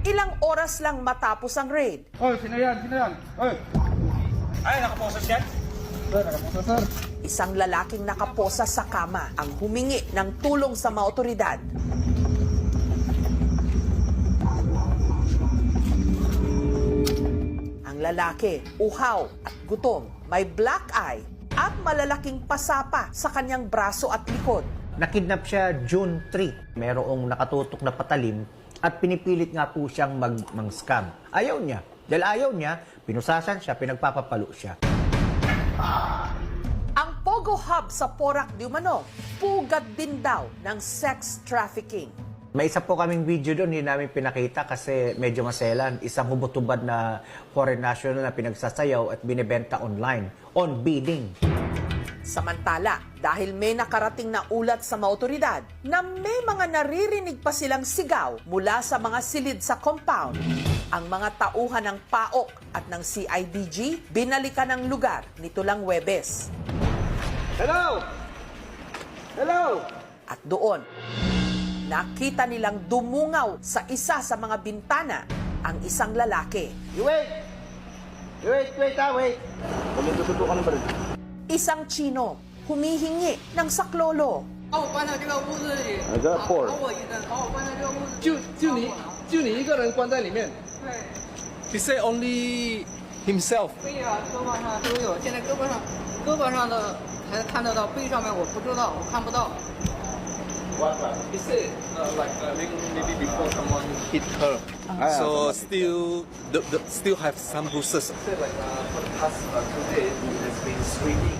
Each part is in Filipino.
Ilang oras lang matapos ang raid, Oy, sino yan? Sino yan? Oy! Ay, nakaposas yan? Sir, nakaposas, sir. isang lalaking nakaposa sa kama ang humingi ng tulong sa mga otoridad. Ang lalaki, uhaw at gutom, may black eye at malalaking pasapa sa kanyang braso at likod. Nakidnap siya June 3. Merong nakatutok na patalim at pinipilit nga po siyang mag, scam Ayaw niya. Dahil ayaw niya, pinusasan siya, pinagpapapalo siya. Ang Pogo Hub sa Porac di Umano, pugad din daw ng sex trafficking. May isa po kaming video doon, hindi namin pinakita kasi medyo maselan. Isang hubot-hubad na foreign national na pinagsasayaw at binibenta online on bidding. Samantala, dahil may nakarating na ulat sa mga otoridad na may mga naririnig pa silang sigaw mula sa mga silid sa compound, ang mga tauhan ng PAOK at ng CIDG binalikan ang lugar nito lang Webes. Hello! Hello! At doon, nakita nilang dumungaw sa isa sa mga bintana ang isang lalaki. You wait! You wait, wait, ah, wait! Kami tututukan ng baril. Isang Chino humihingi ng saklolo. 把我关到这个屋子里，啊这破了把我一个，把我关到这个屋子里，就就你就你一个人关在里面。对， He said only himself. 背啊、胳膊上都有，现在胳膊上胳膊上的还看得到，背上面我不知道，我看不到。 He said uh, like uh, maybe, before someone hit her, so still the, the, still have some bruises. Said like uh, for the past uh, two days he has been screaming,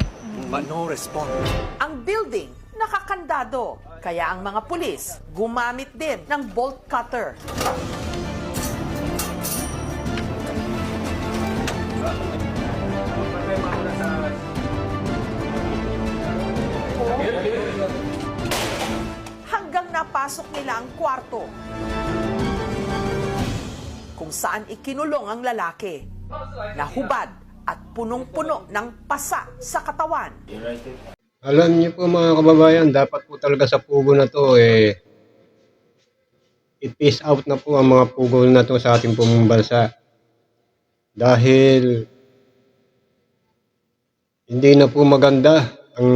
but no response. Ang building nakakandado, kaya ang mga pulis gumamit din ng bolt cutter. Hanggang napasok nila ang kwarto kung saan ikinulong ang lalaki. Nahubad at punong-puno ng pasa sa katawan. Alam niyo po mga kababayan, dapat po talaga sa pugo na to eh i-peace out na po ang mga pugo na to sa ating pong. Dahil hindi na po maganda ang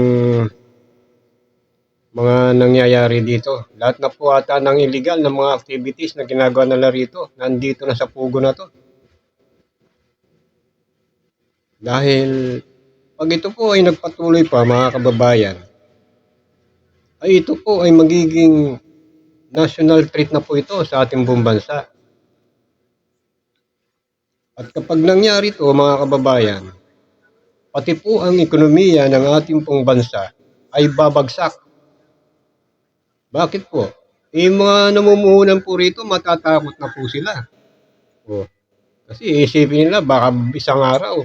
mga nangyayari dito. Lahat na po ata ng illegal na mga activities na ginagawa nila rito, nandito na sa pugo na to. Dahil pag ito po ay nagpatuloy pa mga kababayan, ay ito po ay magiging national treat na po ito sa ating buong bansa. At kapag nangyari ito mga kababayan, pati po ang ekonomiya ng ating pong bansa ay babagsak. Bakit po? Eh, mga namumuhunan po rito, matatakot na po sila. O, kasi isipin nila, baka isang araw,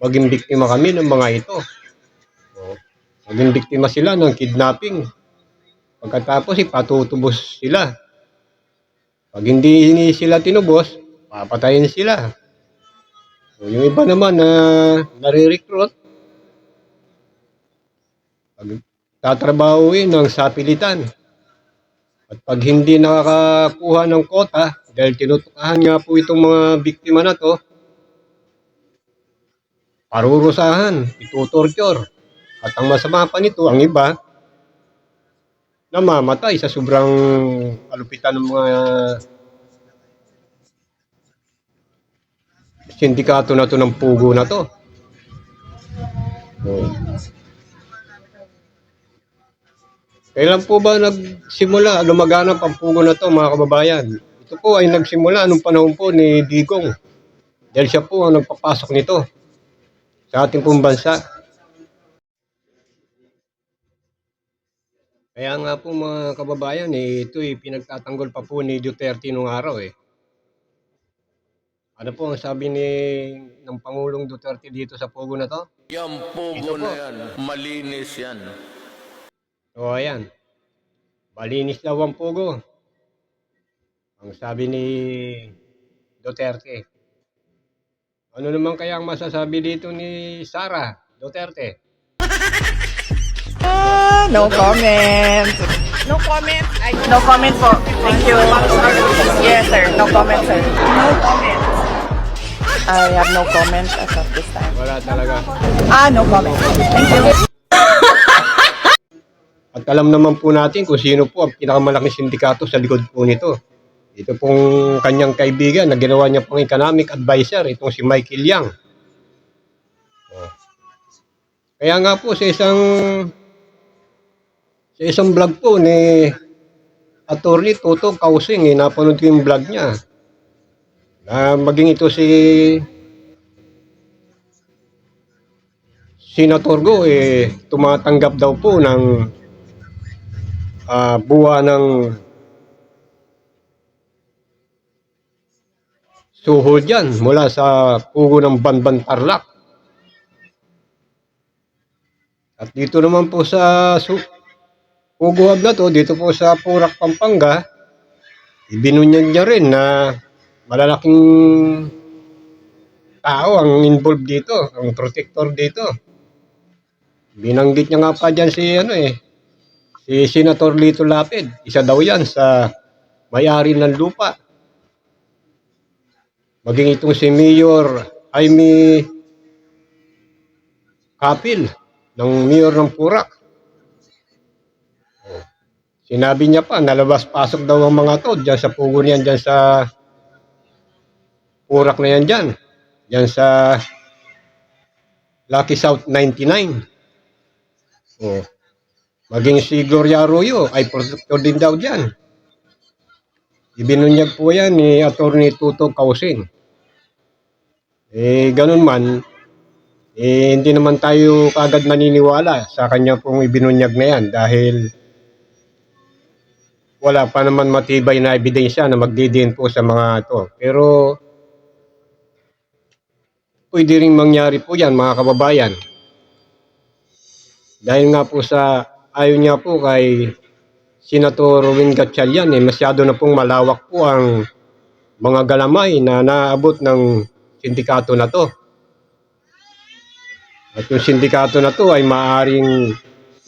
maging biktima kami ng mga ito. O, maging biktima sila ng kidnapping. Pagkatapos, ipatutubos sila. Pag hindi sila tinubos, papatayin sila. O, yung iba naman na nare-recruit, pag tatrabahuin ng sapilitan. At pag hindi nakakakuha ng kota, dahil tinutukahan nga po itong mga biktima na to, parurusahan, itutorture. At ang masama pa nito, ang iba, namamatay sa sobrang kalupitan ng mga sindikato na to ng pugo na to. Kailan po ba nagsimula lumaganap ang pugo na to mga kababayan? Ito po ay nagsimula nung panahon po ni Digong. Dahil siya po ang nagpapasok nito sa ating pong bansa. Kaya nga po mga kababayan, eh, ito ay pinagtatanggol pa po ni Duterte nung araw eh. Ano po ang sabi ni ng Pangulong Duterte dito sa Pogo na to? Yan pugo na yan. Malinis yan. O ayan, malinis daw ang Pogo. Ang sabi ni Duterte. Ano naman kaya ang masasabi dito ni Sara Duterte? No comment. No comment. I, no comment po. Thank you. Yes, sir. No comment I have no comment as of this time. Wala talaga. Ah, no comment. Thank you. At alam naman po natin kung sino po ang pinakamalaking sindikato sa likod po nito. Ito pong kanyang kaibigan na ginawa niya pong economic advisor, itong si Michael Yang. Oh. Kaya nga po sa isang sa isang vlog po ni Attorney Toto Kausing, eh, napanood ko yung vlog niya. Na maging ito si Senator Go, eh, tumatanggap daw po ng ah, buwa ng suhol dyan mula sa pugo ng Banban Tarlac. At dito naman po sa pugo hub na to, dito po sa Purak, Pampanga, ibinunyag niya rin na malalaking tao ang involved dito, ang protector dito. Binanggit niya nga pa dyan si ano eh, Si Senator Lito Lapid, isa daw yan sa may-ari ng lupa. Maging itong si Mayor Jaime Kapil ng Mayor ng Purak. Sinabi niya pa, nalabas-pasok daw ang mga to dyan sa pugo niyan, dyan sa Purak na yan dyan. Dyan sa Lucky South 99. Oh. Maging si Gloria Arroyo ay protector din daw dyan. Ibinunyag po yan ni Atty. Tuto Kausing. Eh, ganun man, eh, hindi naman tayo kagad maniniwala sa kanya pong ibinunyag na yan dahil wala pa naman matibay na ebidensya na magdidiin po sa mga to. Pero pwede rin mangyari po yan mga kababayan. Dahil nga po sa ayaw niya po kay Senator Win Gatchalian eh, masyado na pong malawak po ang mga galamay na naabot ng sindikato na to. At yung sindikato na to ay maaring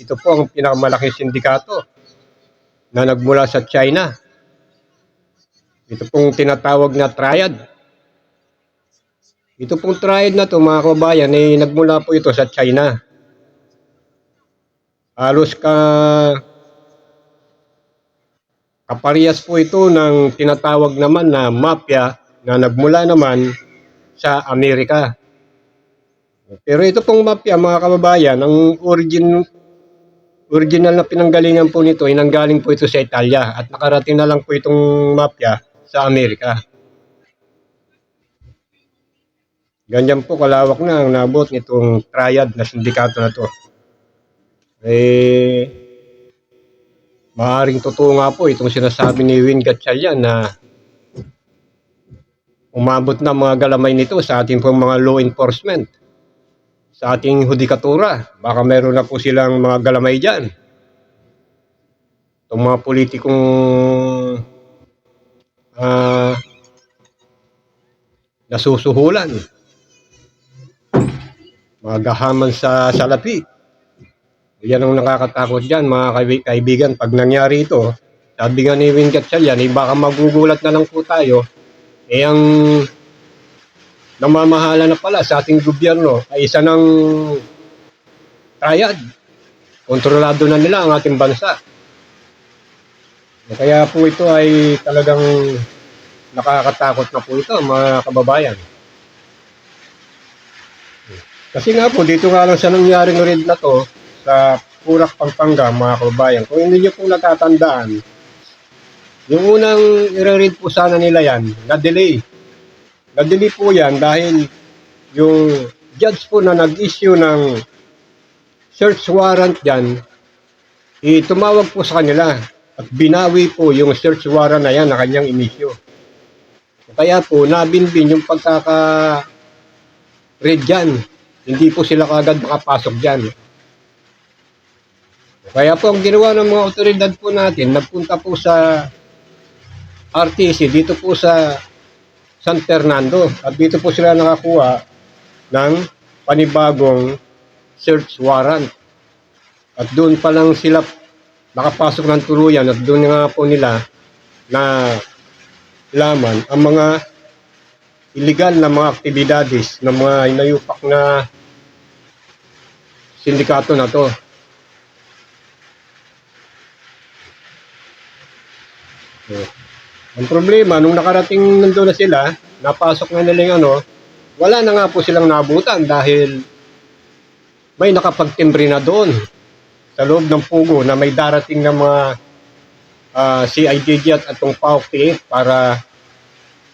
ito po ang pinakamalaking sindikato na nagmula sa China. Ito pong tinatawag na triad. Ito pong triad na to mga kababayan ay nagmula po ito sa China halos ka kaparehas po ito ng tinatawag naman na mafia na nagmula naman sa Amerika. Pero ito pong mafia mga kababayan, ang origin original na pinanggalingan po nito ay nanggaling po ito sa Italia at nakarating na lang po itong mafia sa Amerika. Ganyan po kalawak na ang nabot nitong triad na sindikato na to eh, maaaring totoo nga po itong sinasabi ni Win Gatchalian na umabot na mga galamay nito sa ating pong mga law enforcement, sa ating hudikatura. Baka meron na po silang mga galamay dyan. Itong mga politikong ah, nasusuhulan. Mga gahaman sa salapi. Yan ang nakakatakot dyan, mga kaibi- kaibigan. Pag nangyari ito, sabi nga ni Win Gatchalian, eh, baka magugulat na lang po tayo. Eh, ang namamahala na pala sa ating gobyerno ay isa ng triad. Kontrolado na nila ang ating bansa. Kaya po ito ay talagang nakakatakot na po ito, mga kababayan. Kasi nga po, dito nga lang sa nangyaring raid na to, sa Purak, Pampanga, mga kababayan. Kung hindi nyo po natatandaan, yung unang i-read po sana nila yan, na-delay. Na-delay po yan dahil yung judge po na nag-issue ng search warrant dyan, itumawag po sa kanila at binawi po yung search warrant na yan na kanyang inisyo. Kaya po, nabinbin yung pagkaka-read dyan. Hindi po sila kagad makapasok dyan. Kaya po ang ginawa ng mga otoridad po natin, nagpunta po sa RTC dito po sa San Fernando at dito po sila nakakuha ng panibagong search warrant. At doon pa lang sila nakapasok ng tuluyan at doon nga po nila na laman ang mga illegal na mga aktibidades ng mga inayupak na sindikato na to. So, ang problema, nung nakarating nandun na sila, napasok na nila yung ano, wala na nga po silang nabutan dahil may nakapagtimbre na doon sa loob ng pugo na may darating na mga uh, CIDG at atong PAOK para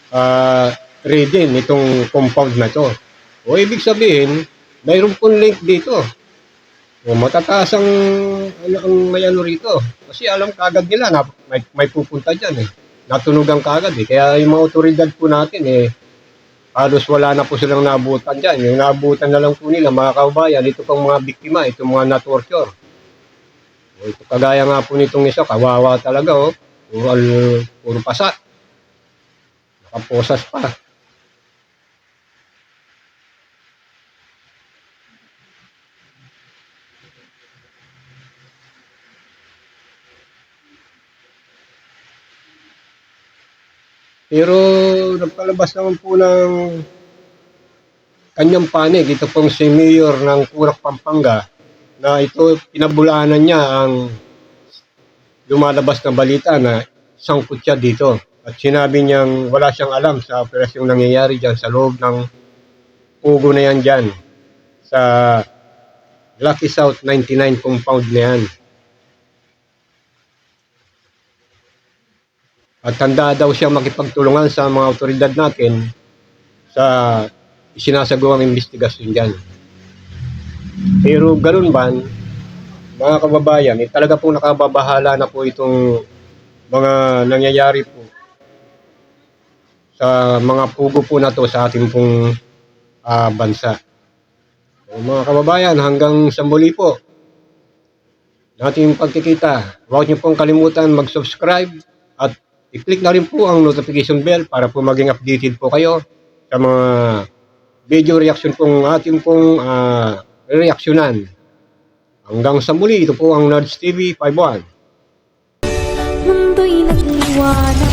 uh, raidin itong compound na to. O ibig sabihin, mayroon pong link dito. O matataas ang, ano, ang may ano rito. Kasi alam kagad nila na may, may pupunta dyan eh. Natunugan kagad eh. Kaya yung mga otoridad po natin eh, halos wala na po silang nabutan dyan. Yung nabutan na lang po nila, mga kababayan, ito pang mga biktima, ito mga na-torture. O, ito kagaya nga po nitong isa, kawawa talaga oh. Puro, puro pasa. Nakaposas pa. Pero nagpalabas naman po ng kanyang panig, ito pong si Mayor ng Kurak, Pampanga, na ito pinabulaanan niya ang lumalabas na balita na sangkot siya dito. At sinabi niyang wala siyang alam sa operasyong nangyayari dyan sa loob ng pugo na yan dyan sa Lucky South 99 compound na yan. At handa daw siya makipagtulungan sa mga otoridad natin sa isinasagawang investigasyon dyan. Pero ganun ba, mga kababayan, eh, talaga pong nakababahala na po itong mga nangyayari po sa mga pugo po na to sa ating pong ah, bansa. So, mga kababayan, hanggang sa muli po, nating pagkikita. Huwag niyo pong kalimutan mag-subscribe at I-click na rin po ang notification bell para po maging updated po kayo sa mga video reaction pong ating pong uh, reaksyonan. Hanggang sa muli, ito po ang Nerds TV 51. Mundo'y nagliwanag.